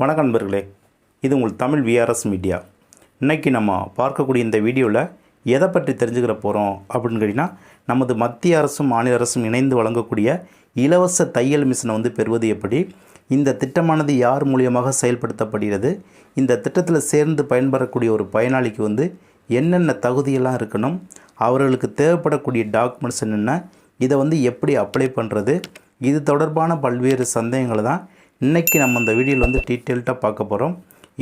வணக்கம் நண்பர்களே இது உங்கள் தமிழ் விஆர்எஸ் மீடியா இன்றைக்கி நம்ம பார்க்கக்கூடிய இந்த வீடியோவில் எதை பற்றி தெரிஞ்சுக்கிற போகிறோம் அப்படின்னு கேட்டிங்கன்னா நமது மத்திய அரசும் மாநில அரசும் இணைந்து வழங்கக்கூடிய இலவச தையல் மிஷினை வந்து பெறுவது எப்படி இந்த திட்டமானது யார் மூலியமாக செயல்படுத்தப்படுகிறது இந்த திட்டத்தில் சேர்ந்து பயன்பெறக்கூடிய ஒரு பயனாளிக்கு வந்து என்னென்ன தகுதியெல்லாம் இருக்கணும் அவர்களுக்கு தேவைப்படக்கூடிய டாக்குமெண்ட்ஸ் என்னென்ன இதை வந்து எப்படி அப்ளை பண்ணுறது இது தொடர்பான பல்வேறு சந்தேகங்களை தான் இன்றைக்கி நம்ம இந்த வீடியோவில் வந்து டீட்டெயில்ட்டாக பார்க்க போகிறோம்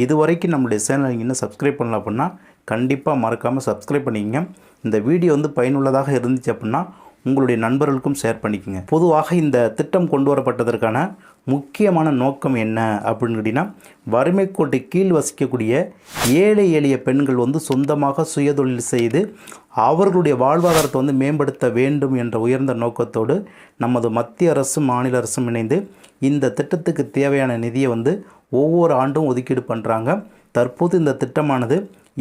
இது வரைக்கும் நம்மளுடைய சேனல் நீங்கள் இன்னும் சப்ஸ்கிரைப் பண்ணல அப்படின்னா கண்டிப்பாக மறக்காமல் சப்ஸ்கிரைப் பண்ணிக்கங்க. இந்த வீடியோ வந்து பயனுள்ளதாக இருந்துச்சு அப்படின்னா உங்களுடைய நண்பர்களுக்கும் ஷேர் பண்ணிக்கோங்க. பொதுவாக இந்த திட்டம் கொண்டு வரப்பட்டதற்கான முக்கியமான நோக்கம் என்ன அப்படின்னு கேட்டிங்கன்னா வறுமை கோட்டை கீழ் வசிக்கக்கூடிய ஏழை எளிய பெண்கள் வந்து சொந்தமாக சுயதொழில் செய்து அவர்களுடைய வாழ்வாதாரத்தை வந்து மேம்படுத்த வேண்டும் என்ற உயர்ந்த நோக்கத்தோடு நமது மத்திய அரசும் மாநில அரசும் இணைந்து இந்த திட்டத்துக்கு தேவையான நிதியை வந்து ஒவ்வொரு ஆண்டும் ஒதுக்கீடு பண்ணுறாங்க தற்போது இந்த திட்டமானது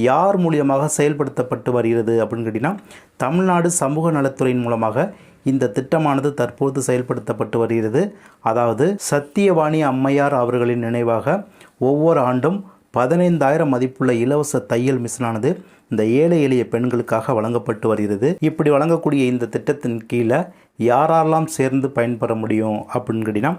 யார் மூலியமாக செயல்படுத்தப்பட்டு வருகிறது அப்படின்னு கேட்டிங்கன்னா தமிழ்நாடு சமூக நலத்துறையின் மூலமாக இந்த திட்டமானது தற்போது செயல்படுத்தப்பட்டு வருகிறது. அதாவது சத்தியவாணி அம்மையார் அவர்களின் நினைவாக ஒவ்வொரு ஆண்டும் பதினைந்தாயிரம் மதிப்புள்ள இலவச தையல் மிஷினானது இந்த ஏழை எளிய பெண்களுக்காக வழங்கப்பட்டு வருகிறது. இப்படி வழங்கக்கூடிய இந்த திட்டத்தின் கீழே யாரெல்லாம் சேர்ந்து பயன்பெற முடியும் அப்படின்னு கேட்டிங்கன்னா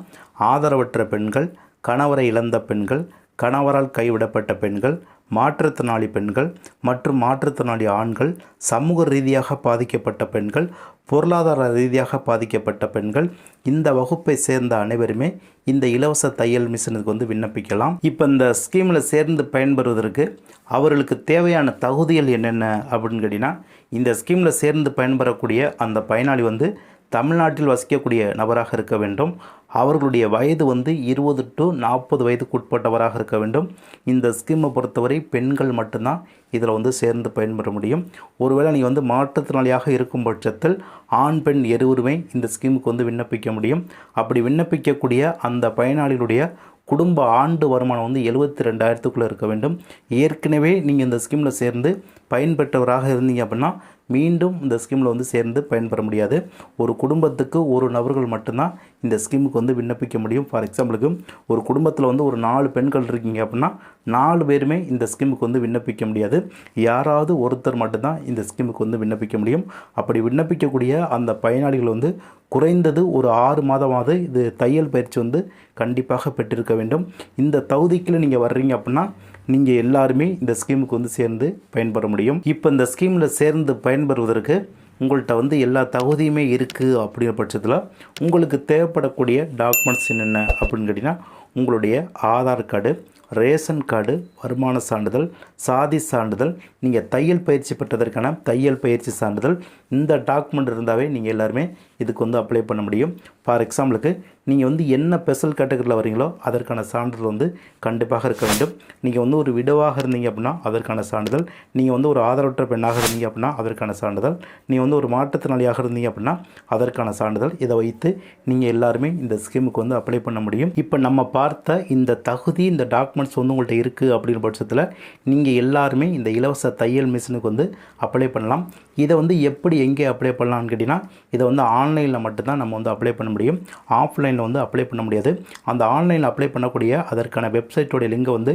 ஆதரவற்ற பெண்கள் கணவரை இழந்த பெண்கள் கணவரால் கைவிடப்பட்ட பெண்கள் மாற்றுத்திறனாளி பெண்கள் மற்றும் மாற்றுத்திறனாளி ஆண்கள் சமூக ரீதியாக பாதிக்கப்பட்ட பெண்கள் பொருளாதார ரீதியாக பாதிக்கப்பட்ட பெண்கள் இந்த வகுப்பை சேர்ந்த அனைவருமே இந்த இலவச தையல் மிஷினுக்கு வந்து விண்ணப்பிக்கலாம். இப்போ இந்த ஸ்கீமில் சேர்ந்து பயன்பெறுவதற்கு அவர்களுக்கு தேவையான தகுதிகள் என்னென்ன அப்படின்னு கேட்டிங்கன்னா இந்த ஸ்கீமில் சேர்ந்து பயன்பெறக்கூடிய அந்த பயனாளி வந்து தமிழ்நாட்டில் வசிக்கக்கூடிய நபராக இருக்க வேண்டும். அவர்களுடைய வயது வந்து இருபது டு நாற்பது வயதுக்கு உட்பட்டவராக இருக்க வேண்டும். இந்த ஸ்கீமை பொறுத்தவரை பெண்கள் மட்டும்தான் இதில் வந்து சேர்ந்து பயன்பெற முடியும். ஒருவேளை நீங்கள் வந்து மாற்றுத்திறனாளியாக இருக்கும் பட்சத்தில் ஆண் பெண் இருவருமே இந்த ஸ்கீமுக்கு வந்து விண்ணப்பிக்க முடியும். அப்படி விண்ணப்பிக்கக்கூடிய அந்த பயனாளிகளுடைய குடும்ப ஆண்டு வருமானம் வந்து எழுபத்தி ரெண்டாயிரத்துக்குள்ளே இருக்க வேண்டும். ஏற்கனவே நீங்கள் இந்த ஸ்கீமில் சேர்ந்து பயன்பெற்றவராக இருந்தீங்க அப்படின்னா மீண்டும் இந்த ஸ்கீமில் வந்து சேர்ந்து பயன்பெற முடியாது. ஒரு குடும்பத்துக்கு ஒரு நபர்கள் மட்டும்தான் இந்த ஸ்கீமுக்கு வந்து விண்ணப்பிக்க முடியும். ஃபார் எக்ஸாம்பிளுக்கு ஒரு குடும்பத்தில் வந்து ஒரு நாலு பெண்கள் இருக்கீங்க அப்படின்னா நாலு பேருமே இந்த ஸ்கீமுக்கு வந்து விண்ணப்பிக்க முடியாது. யாராவது ஒருத்தர் மட்டும்தான் இந்த ஸ்கீமுக்கு வந்து விண்ணப்பிக்க முடியும். அப்படி விண்ணப்பிக்கக்கூடிய அந்த பயனாளிகள் வந்து குறைந்தது ஒரு ஆறு மாதமாவது இது தையல் பயிற்சி வந்து கண்டிப்பாக பெற்றிருக்க வேண்டும். இந்த தகுதிக்குள்ளே நீங்கள் வர்றீங்க அப்படின்னா நீங்கள் எல்லாருமே இந்த ஸ்கீமுக்கு வந்து சேர்ந்து பயன்பெற முடியும். இப்போ இந்த ஸ்கீமில் சேர்ந்து பயன்பெறுவதற்கு உங்கள்கிட்ட வந்து எல்லா தகுதியுமே இருக்குது அப்படிங்கிற பட்சத்தில் உங்களுக்கு தேவைப்படக்கூடிய டாக்குமெண்ட்ஸ் என்னென்ன அப்படின்னு கேட்டிங்கன்னா உங்களுடைய ஆதார் கார்டு ரேஷன் கார்டு வருமான சான்றிதழ் சாதி சான்றிதழ் நீங்கள் தையல் பயிற்சி பெற்றதற்கான தையல் பயிற்சி சான்றிதழ் இந்த டாக்குமெண்ட் இருந்தாவே நீங்கள் எல்லாருமே இதுக்கு வந்து அப்ளை பண்ண முடியும். ஃபார் எக்ஸாம்பிளுக்கு நீங்கள் வந்து என்ன ஸ்பெஷல் கேட்டகரியில் வரீங்களோ அதற்கான சான்றிதழ் வந்து கண்டிப்பாக இருக்க வேண்டும். நீங்கள் வந்து ஒரு விடவாக இருந்தீங்க அப்படின்னா அதற்கான சான்றிதழ். நீங்கள் வந்து ஒரு ஆதரவற்ற பெண்ணாக இருந்தீங்க அப்படின்னா அதற்கான சான்றிதழ். நீங்கள் வந்து ஒரு மாற்றுத்திறனாளியாக இருந்தீங்க அப்படின்னா அதற்கான சான்றிதழ். இதை வைத்து நீங்கள் எல்லாருமே இந்த ஸ்கீமுக்கு வந்து அப்ளை பண்ண முடியும். இப்போ நம்ம பார்த்த இந்த தகுதி இந்த டாக்குமெண்ட்ஸ் வந்து உங்கள்கிட்ட இருக்குது அப்படிங்கிற பட்சத்தில் நீங்கள் எல்லாருமே இந்த இலவச தையல் மிஷினுக்கு வந்து அப்ளை பண்ணலாம். இதை வந்து எப்படி எங்கே அப்ளை பண்ணலாம்னு கேட்டிங்கன்னா இதை வந்து ஆன்லைனில் மட்டும்தான் நம்ம வந்து அப்ளை பண்ண முடியும். ஆஃப்லைனில் வந்து அப்ளை பண்ண முடியாது. அந்த ஆன்லைனில் அப்ளை பண்ணக்கூடிய அதற்கான வெப்சைட்டோடைய லிங்கை வந்து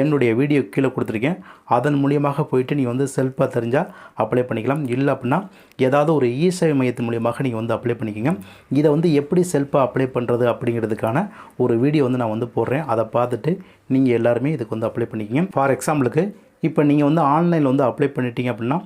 என்னுடைய வீடியோ கீழே கொடுத்துருக்கேன். அதன் மூலியமாக போயிட்டு நீங்கள் வந்து செல்ஃபாக தெரிஞ்சால் அப்ளை பண்ணிக்கலாம். இல்லை அப்படின்னா ஏதாவது ஒரு இ சேவை மையத்தின் மூலியமாக நீங்கள் வந்து அப்ளை பண்ணிக்கோங்க. இதை வந்து எப்படி செல்ஃபாக அப்ளை பண்ணுறது அப்படிங்கிறதுக்கான ஒரு வீடியோ வந்து நான் வந்து போடுறேன். அதை பார்த்துட்டு நீங்கள் எல்லாருமே இதுக்கு வந்து அப்ளை பண்ணிக்கிங்க. ஃபார் எக்ஸாம்பிளுக்கு இப்போ நீங்கள் வந்து ஆன்லைனில் வந்து அப்ளை பண்ணிட்டீங்க அப்படின்னா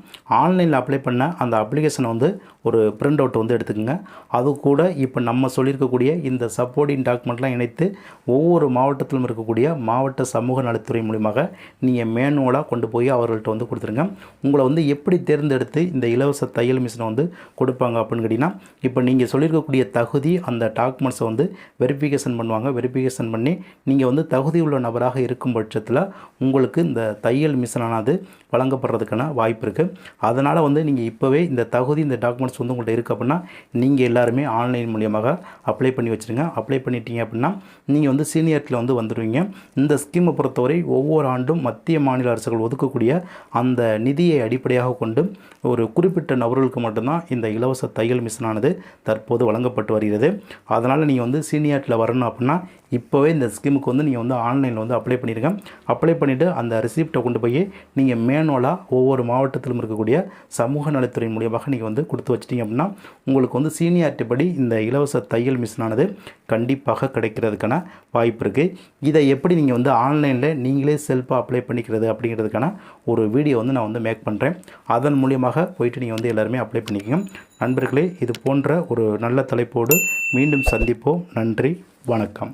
ஆன்லைனில் அப்ளை பண்ண அந்த அப்ளிகேஷனை வந்து ஒரு பிரிண்ட் அவுட் வந்து எடுத்துக்கோங்க. அது கூட இப்போ நம்ம சொல்லியிருக்கக்கூடிய இந்த சப்போர்டிங் டாக்குமெண்ட்லாம் இணைத்து ஒவ்வொரு மாவட்டத்திலும் இருக்கக்கூடிய மாவட்ட சமூக நலத்துறை மூலியமாக நீங்கள் மேனுவலாக கொண்டு போய் அவர்கள்ட்ட வந்து கொடுத்துருங்க. உங்களை வந்து எப்படி தேர்ந்தெடுத்து இந்த இலவச தையல் மிஷினை வந்து கொடுப்பாங்க அப்படின்னு கேட்டிங்கன்னா இப்போ நீங்கள் சொல்லியிருக்கக்கூடிய தகுதி அந்த டாக்குமெண்ட்ஸை வந்து வெரிஃபிகேஷன் பண்ணுவாங்க. வெரிஃபிகேஷன் பண்ணி நீங்கள் வந்து தகுதி உள்ள நபராக இருக்கும் பட்சத்தில் உங்களுக்கு இந்த தையல் மிஷின் மிஷினானது வழங்கப்படுறதுக்கான வாய்ப்பு இருக்குது அதனால் வந்து நீங்கள் இப்போவே இந்த தகுதி இந்த டாக்குமெண்ட்ஸ் வந்து உங்கள்கிட்ட இருக்குது அப்படின்னா நீங்கள் எல்லாருமே ஆன்லைன் மூலியமாக அப்ளை பண்ணி வச்சுருங்க. அப்ளை பண்ணிட்டீங்க அப்படின்னா நீங்கள் வந்து சீனியர்ட்டில் வந்து வந்துடுவீங்க இந்த ஸ்கீமை பொறுத்தவரை ஒவ்வொரு ஆண்டும் மத்திய மாநில அரசுகள் ஒதுக்கக்கூடிய அந்த நிதியை அடிப்படையாக கொண்டு ஒரு குறிப்பிட்ட நபர்களுக்கு மட்டும்தான் இந்த இலவச தையல் மிஷினானது தற்போது வழங்கப்பட்டு வருகிறது. அதனால் நீங்கள் வந்து சீனியர்ட்டில் வரணும் அப்படின்னா இப்போவே இந்த ஸ்கீமுக்கு வந்து நீங்கள் வந்து ஆன்லைனில் வந்து அப்ளை பண்ணிடுங்க அப்ளை பண்ணிவிட்டு அந்த ரிசிப்டை கொண்டு போய் நீங்கள் மேனுவலாக ஒவ்வொரு மாவட்டத்திலும் இருக்கக்கூடிய சமூக நலத்துறை மூலியமாக நீங்கள் வந்து கொடுத்து வச்சிட்டிங்க அப்படின்னா உங்களுக்கு வந்து சீனியாரிட்டி படி இந்த இலவச தையல் மிஷினானது கண்டிப்பாக கிடைக்கிறதுக்கான வாய்ப்பு இருக்குது இதை எப்படி நீங்கள் வந்து ஆன்லைனில் நீங்களே செல்ஃபாக அப்ளை பண்ணிக்கிறது அப்படிங்கிறதுக்கான ஒரு வீடியோ வந்து நான் வந்து மேக் பண்ணுறேன் அதன் மூலியமாக போயிட்டு நீங்கள் வந்து எல்லாருமே அப்ளை பண்ணிக்கோங்க. நண்பர்களே இது போன்ற ஒரு நல்ல தலைப்போடு மீண்டும் சந்திப்போம். நன்றி வணக்கம்.